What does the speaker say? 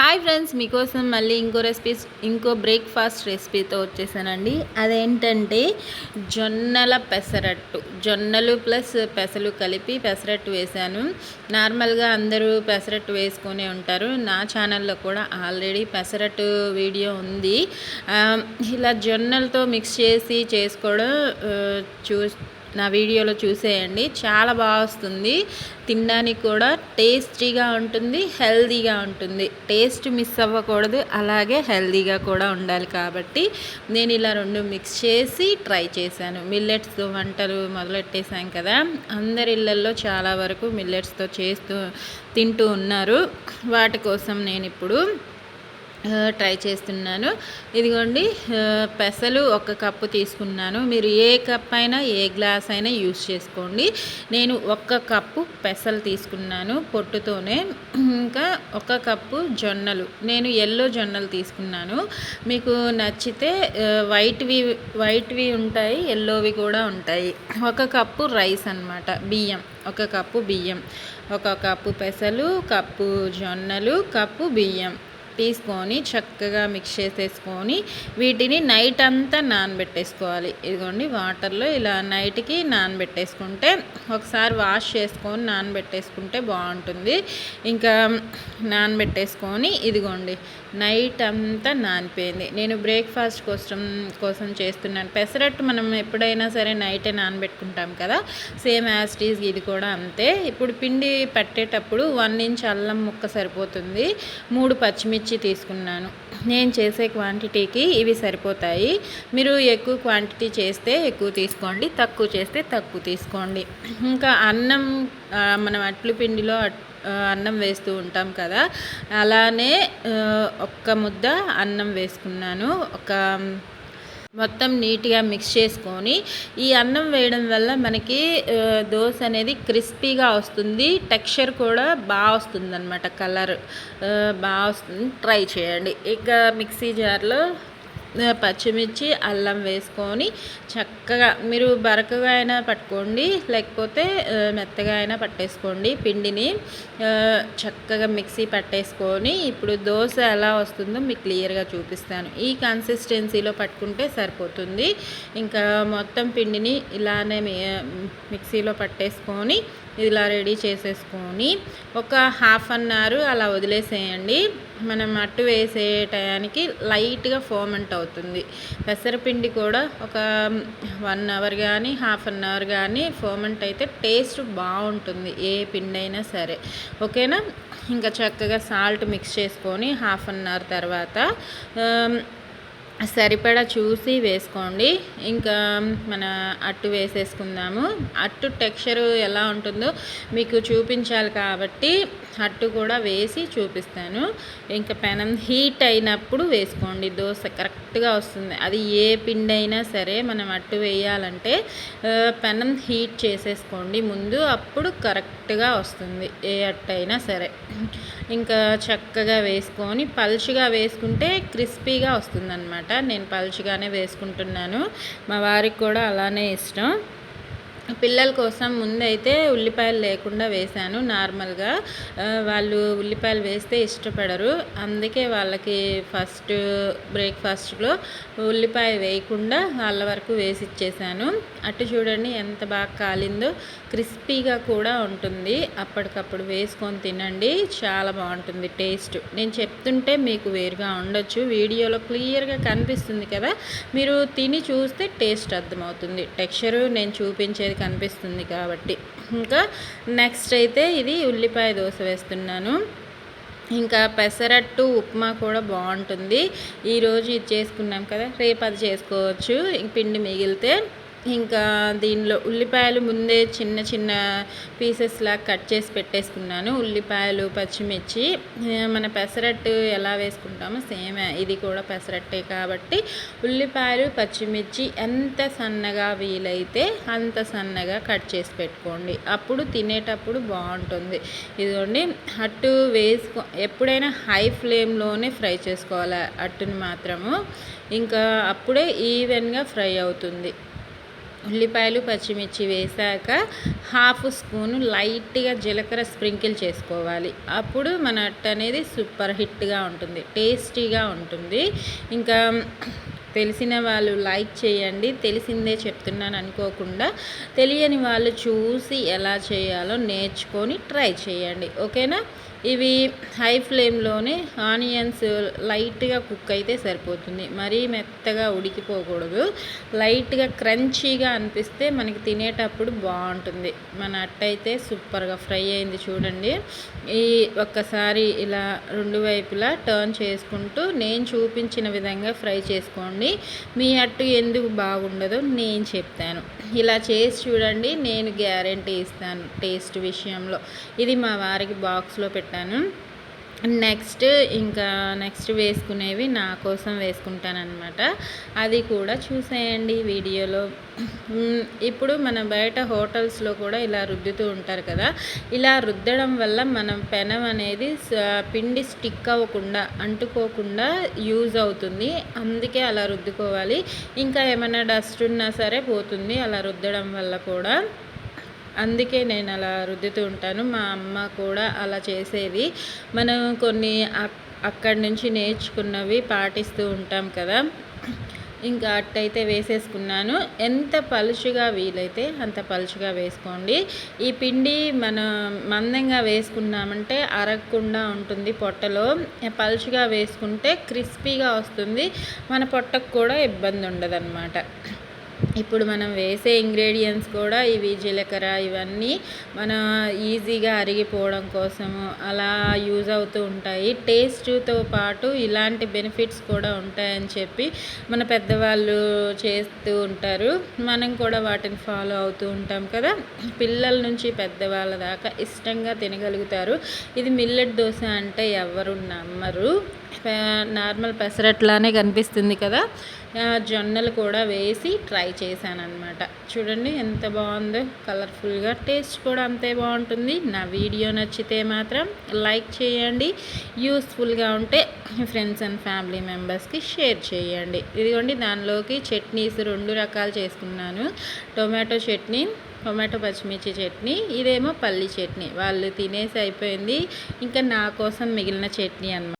Hi friends మీకోసం మళ్ళీ ఇంకో రెసిపీస్ ఇంకో బ్రేక్ఫాస్ట్ రెసిపీతో వచ్చేసానండి. అదేంటంటే జొన్నల పెసరట్టు. జొన్నలు ప్లస్ పెసలు కలిపి పెసరట్టు వేశాను నార్మల్గా అందరూ పెసరట్టు వేసుకొని ఉంటారు. నా ఛానల్లో కూడా ఆల్రెడీ పెసరట్టు వీడియో ఉంది. ఇలా జొన్నలతో మిక్స్ చేసి చేసుకోవడం చూ నా వీడియోలో చూసేయండి. చాలా బాగా వస్తుంది. తినడానికి కూడా టేస్టీగా ఉంటుంది హెల్దీగా ఉంటుంది. టేస్ట్ మిస్ అవ్వకూడదు అలాగే హెల్దీగా కూడా ఉండాలి కాబట్టి నేను ఇలా రెండు మిక్స్ చేసి ట్రై చేశాను. మిల్లెట్స్తో వంటలు మొదలెట్టేశాం కదా అందరి ఇళ్ళల్లో చాలా వరకు మిల్లెట్స్తో చేస్తూ తింటూ ఉన్నారు. వాటి కోసం నేను ఇప్పుడు ట్రై చేస్తున్నాను. ఇదిగోండి పెసలు ఒక కప్పు తీసుకున్నాను. మీరు ఏ కప్ అయినా ఏ గ్లాస్ అయినా యూస్ చేసుకోండి. నేను ఒక్క కప్పు పెసలు తీసుకున్నాను పొట్టుతోనే. ఇంకా ఒక కప్పు జొన్నలు. నేను ఎల్లో జొన్నలు తీసుకున్నాను. మీకు నచ్చితే వైట్వి వైట్వి ఉంటాయి ఎల్లోవి కూడా ఉంటాయి. ఒక కప్పు రైస్ అనమాట బియ్యం. ఒక కప్పు బియ్యం. ఒక కప్పు పెసలు కప్పు జొన్నలు కప్పు బియ్యం. తీసుకొని చక్కగా మిక్స్ చేసేసుకొని వీటిని నైట్ అంతా నానబెట్టేసుకోవాలి. ఇదిగోండి వాటర్లో ఇలా నైట్కి నానబెట్టేసుకుంటే ఒకసారి వాష్ చేసుకొని నానబెట్టేసుకుంటే బాగుంటుంది. ఇంకా నానబెట్టేసుకొని ఇదిగోండి నైట్ అంతా నానిపోయింది. నేను బ్రేక్ఫాస్ట్ కోసం కోసం చేస్తున్నాను. పెసరట్టు మనం ఎప్పుడైనా సరే నైటే నానబెట్టుకుంటాం కదా సేమ్ యాస్టీస్ ఇది కూడా అంతే. ఇప్పుడు పిండి పట్టేటప్పుడు వన్ ఇంచ్ అల్లం ముక్క సరిపోతుంది. మూడు పచ్చిమిర్చి తీసుకున్నాను. నేను చేసే క్వాంటిటీకి ఇవి సరిపోతాయి. మీరు ఎక్కువ క్వాంటిటీ చేస్తే ఎక్కువ తీసుకోండి తక్కువ చేస్తే తక్కువ తీసుకోండి. ఇంకా అన్నం మనం అట్లు పిండిలో అన్నం వేస్తూ ఉంటాం కదా అలానే ఒక్క ముద్ద అన్నం వేసుకున్నాను. ఒక మొత్తం నీట్గా మిక్స్ చేసుకొని ఈ అన్నం వేయడం వల్ల మనకి దోశ అనేది క్రిస్పీగా వస్తుంది. టెక్స్చర్ కూడా బాగా వస్తుంది అనమాట కలర్ బాగా వస్తుంది. ట్రై చేయండి. ఇక మిక్సీ జార్లో పచ్చిమిర్చి అల్లం వేసుకొని చక్కగా మీరు బరకగా అయినా పట్టుకోండి లేకపోతే మెత్తగా అయినా పట్టేసుకోండి. పిండిని చక్కగా మిక్సీ పట్టేసుకొని ఇప్పుడు దోశ ఎలా వస్తుందో మీకు క్లియర్గా చూపిస్తాను. ఈ కన్సిస్టెన్సీలో పట్టుకుంటే సరిపోతుంది. ఇంకా మొత్తం పిండిని ఇలానే మిక్సీలో పట్టేసుకొని ఇలా రెడీ చేసేసుకొని ఒక హాఫ్ అన్ అవర్ అలా వదిలేసేయండి. మనం అట్టు వేసే టయానికి లైట్గా ఫోమెంట్ అవుతుంది. పెసరపిండి కూడా ఒక వన్ అవర్ కానీ హాఫ్ అన్ అవర్ కానీ ఫోమెంట్ అయితే టేస్ట్ బాగుంటుంది ఏ పిండి అయినా సరే. ఓకేనా? ఇంకా చక్కగా సాల్ట్ మిక్స్ చేసుకొని హాఫ్ అన్ అవర్ తర్వాత సరిపడా చూసి వేసుకోండి. ఇంకా మన అట్టు వేసేసుకుందాము. అట్టు టెక్స్చర్ ఎలా ఉంటుందో మీకు చూపించాలి కాబట్టి అట్టు కూడా వేసి చూపిస్తాను. ఇంకా పెనం హీట్ అయినప్పుడు వేసుకోండి. దోశ కరెక్ట్గా వస్తుంది. అది ఏ పిండి అయినా సరే మనం అట్టు వేయాలంటే పెనం హీట్ చేసేసుకోండి. ముందు అప్పుడు కరెక్ట్గా వస్తుంది. ఏ అట్టు అయినా సరే. ఇంకా చక్కగా వేసుకొని పలుచుగా వేసుకుంటే క్రిస్పీగా వస్తుందన్నమాట. నేను పలుచుగానే వేసుకుంటున్నాను. మా వారికి కూడా అలానే ఇష్టం. పిల్లల కోసం ముందైతే ఉల్లిపాయలు లేకుండా వేశాను నార్మల్గా. వాళ్ళు ఉల్లిపాయలు వేస్తే ఇష్టపడరు. అందుకే వాళ్ళకి ఫస్ట్ బ్రేక్ఫాస్ట్లో ఉల్లిపాయ వేయకుండా వాళ్ళ వరకు వేసి ఇచ్చేసాను అటు చూడండి ఎంత బాగా కాలిందో. క్రిస్పీగా కూడా ఉంటుంది. అప్పటికప్పుడు వేసుకొని తినండి. చాలా బాగుంటుంది టేస్ట్. నేను చెప్తుంటే మీకు వేరుగా ఉండొచ్చు. వీడియోలో క్లియర్గా కనిపిస్తుంది కదా. మీరు తిని చూస్తే టేస్ట్ అర్థమవుతుంది. టెక్స్చరు నేను చూపించేది కనిపిస్తుంది కాబట్టి. ఇంకా నెక్స్ట్ అయితే ఇది ఉల్లిపాయ దోశ వేస్తున్నాను. ఇంకా పెసరట్టు ఉప్మా కూడా బాగుంటుంది. ఈరోజు ఇది చేసుకున్నాం కదా రేపు అది చేసుకోవచ్చు. పిండి మిగిలితే ఇంకా దీనిలో ఉల్లిపాయలు ముందే చిన్న చిన్న పీసెస్లా కట్ చేసి పెట్టేసుకున్నాను. ఉల్లిపాయలు పచ్చిమిర్చి మన పెసరట్టు ఎలా వేసుకుంటామో సేమ్. ఇది కూడా పెసరట్టే కాబట్టి ఉల్లిపాయలు పచ్చిమిర్చి ఎంత సన్నగా వీలైతే అంత సన్నగా కట్ చేసి పెట్టుకోండి. అప్పుడు తినేటప్పుడు బాగుంటుంది. ఇదిగోండి అట్టు వేసుకో ఎప్పుడైనా హై ఫ్లేమ్లోనే ఫ్రై చేసుకోవాలి అట్టుని మాత్రము. ఇంకా అప్పుడే ఈవెన్గా ఫ్రై అవుతుంది. ఉల్లిపాయలు పచ్చిమిర్చి వేసాక హాఫ్ స్పూను లైట్గా జీలకర్ర స్ప్రింకిల్ చేసుకోవాలి. అప్పుడు మన అట్ట అనేది సూపర్ హిట్గా ఉంటుంది టేస్టీగా ఉంటుంది. ఇంకా తెలిసిన వాళ్ళు లైక్ చేయండి. తెలిసిందే చెప్తున్నాను అనుకోకుండా తెలియని వాళ్ళు చూసి ఎలా చేయాలో నేర్చుకొని ట్రై చేయండి. ఓకేనా? ఇవి హై ఫ్లేమ్లోనే ఆనియన్స్ లైట్గా కుక్ అయితే సరిపోతుంది. మరీ మెత్తగా ఉడికిపోకూడదు. లైట్గా క్రంచీగా అనిపిస్తే మనకి తినేటప్పుడు బాగుంటుంది. మన అట్టయితే సూపర్గా ఫ్రై అయింది చూడండి. ఈ ఒక్కసారి ఇలా రెండు వైపులా టర్న్ చేసుకుంటూ నేను చూపించిన విధంగా ఫ్రై చేసుకోండి. మీ అట్టు ఎందుకు బాగుండదో నేను చెప్తాను. ఇలా చేసి చూడండి నేను గ్యారంటీ ఇస్తాను టేస్ట్ విషయంలో. ఇది మా వారికి బాక్స్లో పెట్టి పెట్టాను. నెక్స్ట్ ఇంకా నెక్స్ట్ వేసుకునేవి నా కోసం వేసుకుంటానమాట అది కూడా చూసేయండి వీడియోలో. ఇప్పుడు మన బయట హోటల్స్లో కూడా ఇలా రుద్దుతూ ఉంటారు కదా. ఇలా రుద్దడం వల్ల మనం పెనం అనేది పిండి స్టిక్ అవ్వకుండా అంటుకోకుండా యూజ్ అవుతుంది. అందుకే అలా రుద్దుకోవాలి. ఇంకా ఏమైనా డస్ట్ ఉన్నా సరే పోతుంది అలా రుద్దడం వల్ల కూడా. అందుకే నేను అలా రుద్దుతూ ఉంటాను. మా అమ్మ కూడా అలా చేసేది మనం కొన్ని అక్కడి నుంచి నేర్చుకున్నవి పాటిస్తూ ఉంటాం కదా. ఇంకా అట్టయితే వేసేసుకున్నాను. ఎంత పలుచుగా వీలైతే అంత పలుచుగా వేసుకోండి. ఈ పిండి మన మందంగా వేసుకున్నామంటే అరగకుండా ఉంటుంది పొట్టలో. పలుచుగా వేసుకుంటే క్రిస్పీగా వస్తుంది. మన పొట్టకు కూడా ఇబ్బంది ఉండదు ఇప్పుడు మనం వేసే ఇంగ్రీడియంట్స్ కూడా ఇవి జీలకర్ర ఇవన్నీ మన ఈజీగా అరిగిపోవడం కోసము అలా యూజ్ అవుతూ ఉంటాయి. టేస్ట్తో పాటు ఇలాంటి బెనిఫిట్స్ కూడా ఉంటాయని చెప్పి మన పెద్దవాళ్ళు చేస్తూ ఉంటారు. మనం కూడా వాటిని ఫాలో అవుతూ ఉంటాం కదా. పిల్లల నుంచి పెద్దవాళ్ళ దాకా ఇష్టంగా తినగలుగుతారు. ఇది మిల్లెట్ దోశ అంటే ఎవరు నమ్మరు. నార్మల్ పెసరట్లానే కనిపిస్తుంది కదా. జొన్నలు కూడా వేసి ట్రై చేశాను అనమాట చూడండి ఎంత బాగుందో కలర్ఫుల్గా టేస్ట్ కూడా అంతే బాగుంటుంది. నా వీడియో నచ్చితే మాత్రం లైక్ చేయండి. యూస్ఫుల్గా ఉంటే ఫ్రెండ్స్ అండ్ ఫ్యామిలీ మెంబర్స్కి షేర్ చేయండి. ఇదిగోండి దానిలోకి చట్నీస్ రెండు రకాలు చేసుకున్నాను. టొమాటో చట్నీ టొమాటో పచ్చిమిర్చి చట్నీ ఇదేమో పల్లి చట్నీ. వాళ్ళు తినేసి అయిపోయింది. ఇంకా నా కోసం మిగిలిన చట్నీ అనమాట